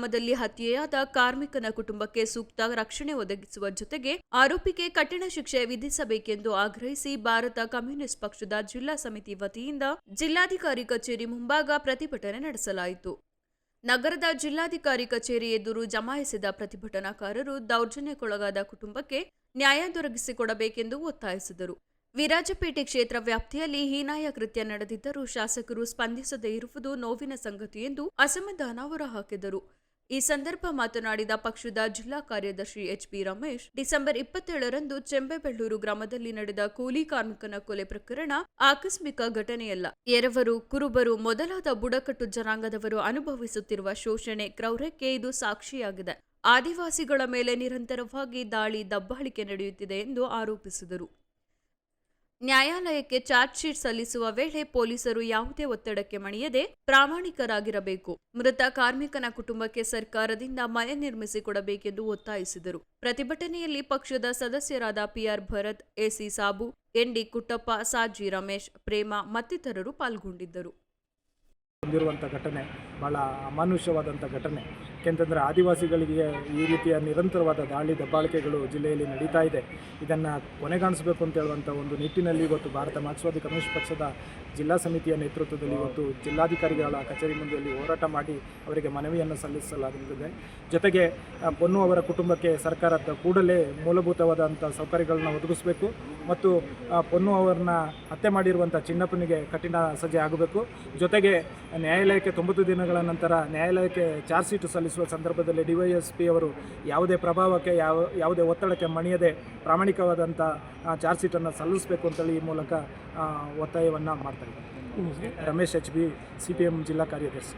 ಗ್ರಾಮದಲ್ಲಿ ಹತ್ಯೆಯಾದ ಕಾರ್ಮಿಕನ ಕುಟುಂಬಕ್ಕೆ ಸೂಕ್ತ ರಕ್ಷಣೆ ಒದಗಿಸುವ ಜೊತೆಗೆ ಆರೋಪಿಗೆ ಕಠಿಣ ಶಿಕ್ಷೆ ವಿಧಿಸಬೇಕೆಂದು ಆಗ್ರಹಿಸಿ ಭಾರತ ಕಮ್ಯುನಿಸ್ಟ್ ಪಕ್ಷದ ಜಿಲ್ಲಾ ಸಮಿತಿ ವತಿಯಿಂದ ಜಿಲ್ಲಾಧಿಕಾರಿ ಕಚೇರಿ ಮುಂಭಾಗ ಪ್ರತಿಭಟನೆ ನಡೆಸಲಾಯಿತು. ನಗರದ ಜಿಲ್ಲಾಧಿಕಾರಿ ಕಚೇರಿ ಎದುರು ಜಮಾಯಿಸಿದ ಪ್ರತಿಭಟನಾಕಾರರು ದೌರ್ಜನ್ಯಕ್ಕೊಳಗಾದ ಕುಟುಂಬಕ್ಕೆ ನ್ಯಾಯ ದೊರಕಿಸಿಕೊಡಬೇಕೆಂದು ಒತ್ತಾಯಿಸಿದರು. ವಿರಾಜಪೇಟೆ ಕ್ಷೇತ್ರ ವ್ಯಾಪ್ತಿಯಲ್ಲಿ ಹೀನಾಯ ಕೃತ್ಯ ನಡೆದಿದ್ದರೂ ಶಾಸಕರು ಸ್ಪಂದಿಸದೇ ಇರುವುದು ನೋವಿನ ಸಂಗತಿ ಎಂದು ಅಸಮಾಧಾನ ಹೊರಹಾಕಿದರು. ಈ ಸಂದರ್ಭ ಮಾತನಾಡಿದ ಪಕ್ಷದ ಜಿಲ್ಲಾ ಕಾರ್ಯದರ್ಶಿ ಎಚ್ಪಿ ರಮೇಶ್, ಡಿಸೆಂಬರ್ ಇಪ್ಪತ್ತೇಳರಂದು ಚೆಂಬೆಬೆಳ್ಳೂರು ಗ್ರಾಮದಲ್ಲಿ ನಡೆದ ಕೂಲಿ ಕಾರ್ಮಿಕನ ಕೊಲೆ ಪ್ರಕರಣ ಆಕಸ್ಮಿಕ ಘಟನೆಯಲ್ಲ. ಎರವರು ಕುರುಬರು, ಮೊದಲಾದ ಬುಡಕಟ್ಟು ಜನಾಂಗದವರು ಅನುಭವಿಸುತ್ತಿರುವ ಶೋಷಣೆ ಕ್ರೌರ್ಯಕ್ಕೆ ಇದು ಸಾಕ್ಷಿಯಾಗಿದೆ. ಆದಿವಾಸಿಗಳ ಮೇಲೆ ನಿರಂತರವಾಗಿ ದಾಳಿ, ದಬ್ಬಾಳಿಕೆ ನಡೆಯುತ್ತಿದೆ ಎಂದು ಆರೋಪಿಸಿದರು. ನ್ಯಾಯಾಲಯಕ್ಕೆ ಚಾರ್ಜ್ ಶೀಟ್ ಸಲ್ಲಿಸುವ ವೇಳೆ ಪೊಲೀಸರು ಯಾವುದೇ ಒತ್ತಡಕ್ಕೆ ಮಣಿಯದೆ ಪ್ರಾಮಾಣಿಕರಾಗಿರಬೇಕು. ಮೃತ ಕಾರ್ಮಿಕನ ಕುಟುಂಬಕ್ಕೆ ಸರ್ಕಾರದಿಂದ ಮನೆ ನಿರ್ಮಿಸಿಕೊಡಬೇಕೆಂದು ಒತ್ತಾಯಿಸಿದರು. ಪ್ರತಿಭಟನೆಯಲ್ಲಿ ಪಕ್ಷದ ಸದಸ್ಯರಾದ PR Bharath, AC Sabu, ND Kuttappa, Saji Ramesh, Prema ಮತ್ತಿತರರು ಪಾಲ್ಗೊಂಡಿದ್ದರು. ಭಾಳ ಅಮಾನುಷ್ಯವಾದಂಥ ಘಟನೆ. ಯಾಕೆಂತಂದರೆ ಆದಿವಾಸಿಗಳಿಗೆ ಈ ರೀತಿಯ ನಿರಂತರವಾದ ದಾಳಿ, ದಬ್ಬಾಳಿಕೆಗಳು ಜಿಲ್ಲೆಯಲ್ಲಿ ನಡೀತಾ ಇದೆ. ಇದನ್ನು ಕೊನೆಗಾಣಿಸಬೇಕು ಅಂತ ಹೇಳುವಂಥ ಒಂದು ನಿಟ್ಟಿನಲ್ಲಿ ಇವತ್ತು ಭಾರತ ಮಾರ್ಕ್ಸ್ವಾದಿ ಕಮ್ಯುನಿಸ್ಟ್ ಪಕ್ಷದ ಜಿಲ್ಲಾ ಸಮಿತಿಯ ನೇತೃತ್ವದಲ್ಲಿ ಇವತ್ತು ಜಿಲ್ಲಾಧಿಕಾರಿಗಳ ಕಚೇರಿ ಮುಂದೆಯಲ್ಲಿ ಹೋರಾಟ ಮಾಡಿ ಅವರಿಗೆ ಮನವಿಯನ್ನು ಸಲ್ಲಿಸಲಾಗುತ್ತದೆ. ಜೊತೆಗೆ ಪೊನ್ನು ಅವರ ಕುಟುಂಬಕ್ಕೆ ಸರ್ಕಾರದ ಕೂಡಲೇ ಮೂಲಭೂತವಾದಂಥ ಸೌಕರ್ಯಗಳನ್ನು ಒದಗಿಸಬೇಕು ಮತ್ತು ಪೊನ್ನು ಅವರನ್ನ ಹತ್ಯೆ ಮಾಡಿರುವಂಥ ಚಿನ್ನಪ್ಪನಿಗೆ ಕಠಿಣ ಸಜೆ ಆಗಬೇಕು. ಜೊತೆಗೆ, ನ್ಯಾಯಾಲಯಕ್ಕೆ ತೊಂಬತ್ತು ದಿನಗಳ ನಂತರ ನ್ಯಾಯಾಲಯಕ್ಕೆ ಚಾರ್ಜ್ ಶೀಟ್ ಸಲ್ಲಿಸುವ ಸಂದರ್ಭದಲ್ಲಿ ಡಿವೈಎಸ್ಪಿ ವೈ ಎಸ್ ಪಿ ಅವರು ಯಾವುದೇ ಪ್ರಭಾವಕ್ಕೆ ಯಾವ ಯಾವುದೇ ಒತ್ತಡಕ್ಕೆ ಮಣಿಯದೆ ಪ್ರಾಮಾಣಿಕವಾದಂಥ ಚಾರ್ಜ್ ಶೀಟನ್ನು ಸಲ್ಲಿಸಬೇಕು ಅಂತೇಳಿ ಈ ಮೂಲಕ ಒತ್ತಾಯವನ್ನು ಮಾಡ್ತಾ ಇದ್ದಾರೆ. Ramesh H B C P M ಜಿಲ್ಲಾ ಕಾರ್ಯದರ್ಶಿ.